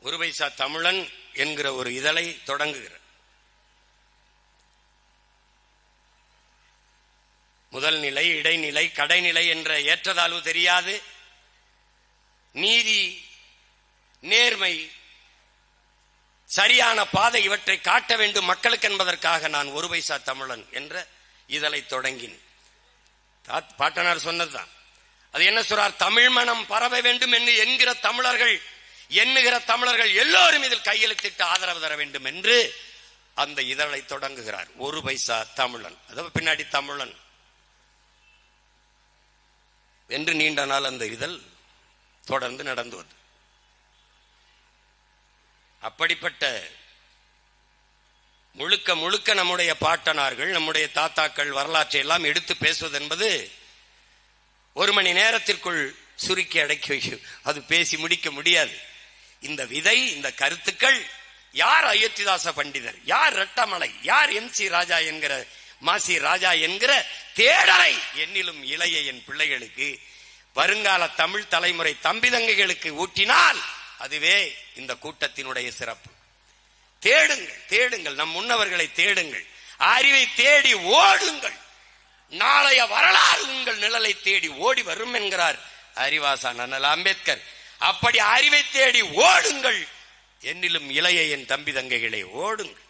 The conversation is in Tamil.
ஒரு பைசா தமிழன் என்கிற ஒரு இதழை தொடங்குகிறார் முதல் நிலை இடைநிலை கடைநிலை என்ற ஏற்றதாழ்வு தெரியாது. நீதி நேர்மை சரியான பாதை இவற்றை காட்ட வேண்டும் மக்களுக்கு என்பதற்காக நான் ஒரு பைசா தமிழன் என்ற இதழை தொடங்கினேன். தாத்- பாட்டனார் சொன்னதுதான். அது என்ன சொல்றார்? தமிழ் மனம் பரவ வேண்டும் என்று என்கிற தமிழர்கள் எண்ணுகிற தமிழர்கள் எல்லோரும் இதில் கையெழுத்திட்டு ஆதரவு தர வேண்டும் என்று அந்த இதழை தொடங்குகிறார். ஒரு பைசா தமிழன். அதாவது பின்னாடி தமிழன். என்று நீண்ட நாள் அந்த இதழ் தொடர்ந்து நடந்து வந்தது. அப்படிப்பட்ட முழுக்க முழுக்க நம்முடைய பாட்டனார்கள் நம்முடைய தாத்தாக்கள் வரலாற்றை எல்லாம் எடுத்து பேசுவது என்பது ஒரு மணி நேரத்திற்குள் சுருக்கி அடக்கி வைக்கும். அது பேசி முடிக்க முடியாது. இந்த விதை இந்த கருத்துக்கள் யார் அயோத்திதாச பண்டிதர் யார் ரெட்டமலை யார் எம் சி ராஜா என்கிற மாசி ராஜா என்கிற தேடலை என்னிலும் இளைய என் பிள்ளைகளுக்கு வருங்கால தமிழ் தலைமுறை தம்பி தங்கைகளுக்கு ஊட்டினால் அதுவே இந்த கூட்டத்தினுடைய சிறப்பு. தேடுங்கள் தேடுங்கள் நம் முன்னவர்களை தேடுங்கள். அறிவை தேடி ஓடுங்கள். நாளைய வரலாறு உங்கள் நிழலை தேடி ஓடி வரும் என்கிறார் அறிவாசான் அண்ணல் அம்பேத்கர். அப்படி அறிவை தேடி ஓடுங்கள். என்னிலும் இளைய என் தம்பி தங்கைகளே ஓடுங்கள்.